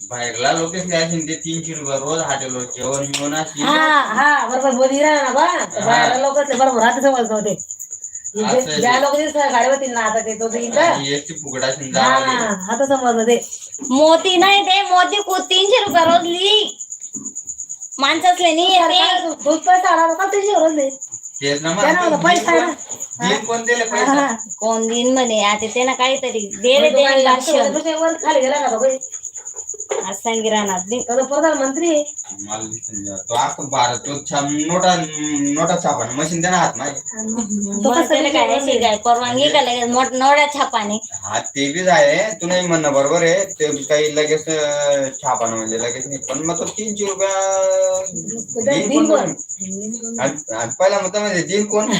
बाहेरला लोक असेल ते तीनशे रुपये रोज हॉटेलवर जेवण मिळून असेल हा हा बरोबर मोदी राहा ना बा लोक बरोबर आता समज नव्हते ज्या लोक ना आता ते तो एसटी फुकट असेल हा आता समजलं ते. मोती नाही ते मोती को तीनशे रुपये रोज ली माणसासले नाही येते दूध पैसा आला तेच ना कोण दिले हा, पैसा? हा. कोण दिन म्हणे आता ते ना काहीतरी दे रे दे वर खाली गेला का तो नोटा मशीन हात नाही तो मग कसं त्याला काय अशी काय परवानगी का लगेच मोठ नवड्या छापाने. हा ते बी आहे तू नाही म्हणणं बरोबर आहे ते काही लगेच अं, छापा म्हणजे लगेच नाही पण मग तो तीनशे रुपया दिन कोण पहिला मत म्हणजे दिन कोण?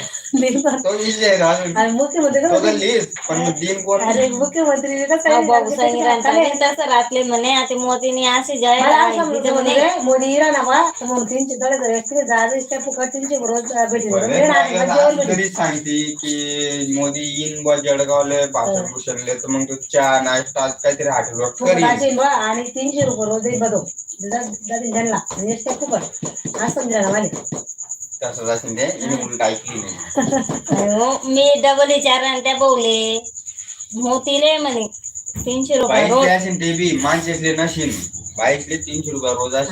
तो मुख्यमंत्री पण दिन कोण? अरे मुख्यमंत्री तसं राहतले म्हणे आता असे असं तर दहा दिवस फुकट तीनशे रोज भेटी बरं, जेवण आज भेटी तरी सांगते की मोदी येईन बा जळगावले भाषण भूषणले तर मग तो चहा नाश्ता आज काहीतरी हॉटेलवर बा आणि तीनशे रुपये रोज बदो फुकट असं असेल ते मी उलट ऐकली नाही हो, मी डबल विचार त्या बोलले मोतीले म्हणे तीनशे रुपये रोज. बाईकले असेल ते बी माणसेसले नशील बाईकले तीनशे रुपये रोज आणि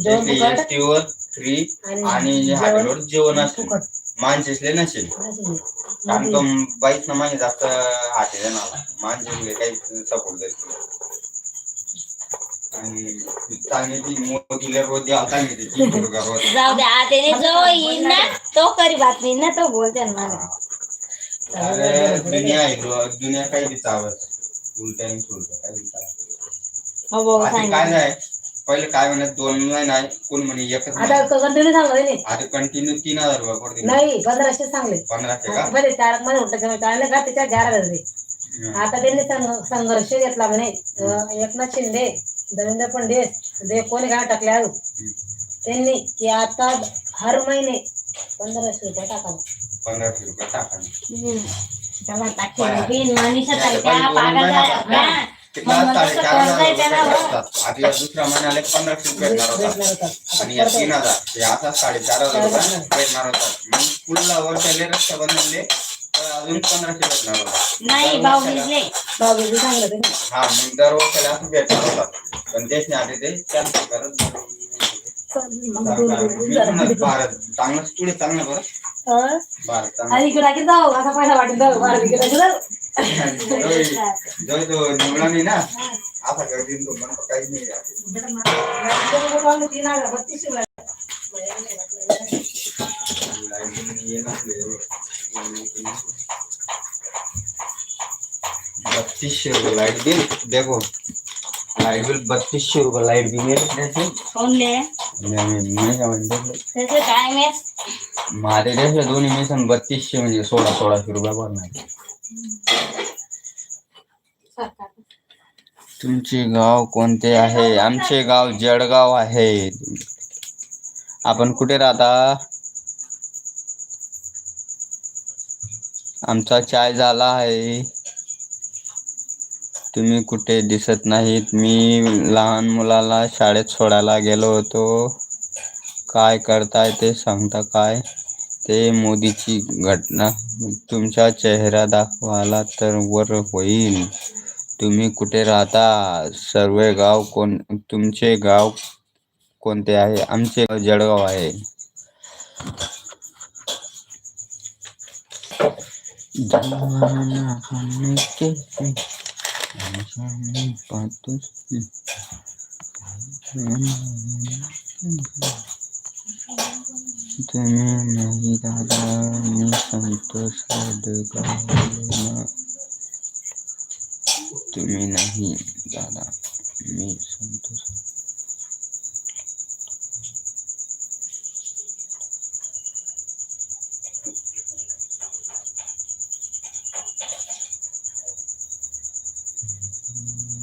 जेवण असेल फुकट. एसटी वर फ्री आणि आणि जेवण हॉटेलवर जेवण असेल फुकट. माणसेसले नसेल. कारण तो बाईक न मागे जास्त हाते देणार. माणसेसले काही सपोर्ट देत नाही. आणि चांगली ती मोदीला रोज द्यावं चांगली ती तीनशे रुपये रोज. जाऊ द्या आतेने जो येईल ना तो करी बातमी ना तो बोलते ना मला. अरे दुनिया आहे दुनिया काही बी चावत. बी चावत हो भाऊ आता सांग काय नाही पहिले काय म्हणत दोन नाही नाही कोण म्हणे एकच आता नाही. कंटिन्यू सांगलं नाही आता कंटिन्यू तीन हजार रुपये पडतील. नाही पंधराशे सांगले पंधराशे का? पहिले चारमध्ये चालले का त्याच्या चार हजार दिले. हं. आता त्यांनी संघ- संघर्ष घेतला म्हणे. अं, एकनाथ शिंदे देवेंद्र फडणवीस ते कोणी काय टाकले आहे त्यांनी की आता हर महिने पंधराशे रुपये टाका पंधराशे रुपये टाका मनीषा पागल हा. मग कसं त्याला, हो? भेटतात. आता या दुसऱ्या महिन्याला पंधराशे रुपये भेटणार होता. आणि या तीन हजार. हे आता साडेचार हजार रुपये भेटणार होता. मग पुढला वर्षाले बनवले तर अजून पंधराशे भेटणार होता. नाही भाऊ भिजले ते. हा मग दर वर्षाला असं भेटणार होता. पण तेच नाही आले ते कॅन्सल करत चांगलं चांगलं बरं हं? आणि इकडे टाकी जाऊ असा पैसा वाटेल जाऊ बारा इकडे जाऊ जो निवडा नाही ना असा तो काहीच नाही बत्तीसशे लाइट बिल देखो लाइट बिल बत्तीसशे रुपये लाइट बिल माझे त्याचे दोन्ही मिशन बत्तीसशे म्हणजे सोळा सोळाशे रुपये भरणार तुमचे गाव कोणते आहे? आमचे गाव जळगाव आहे. आपण कुठे राहता? आमचा चाय झाला आहे. तुम्ही कुठे दिसत नाहीत. मी लहान मुलाला शाळेत सोडायला गेलो होतो. काय करताय ते सांगता काय? ते मोदीची घटना. तुमचा चेहरा दाखवाला तर वर होईल. तुम्ही कुठे राहता? सर्व गाव कोण तुमचे गाव कोणते आहे? आमचे जळगाव आहे. तुम्ही नाही दादा. मी संतोष गावलेला तुम्ही नाही दादा मी संतोष Mm-hmm.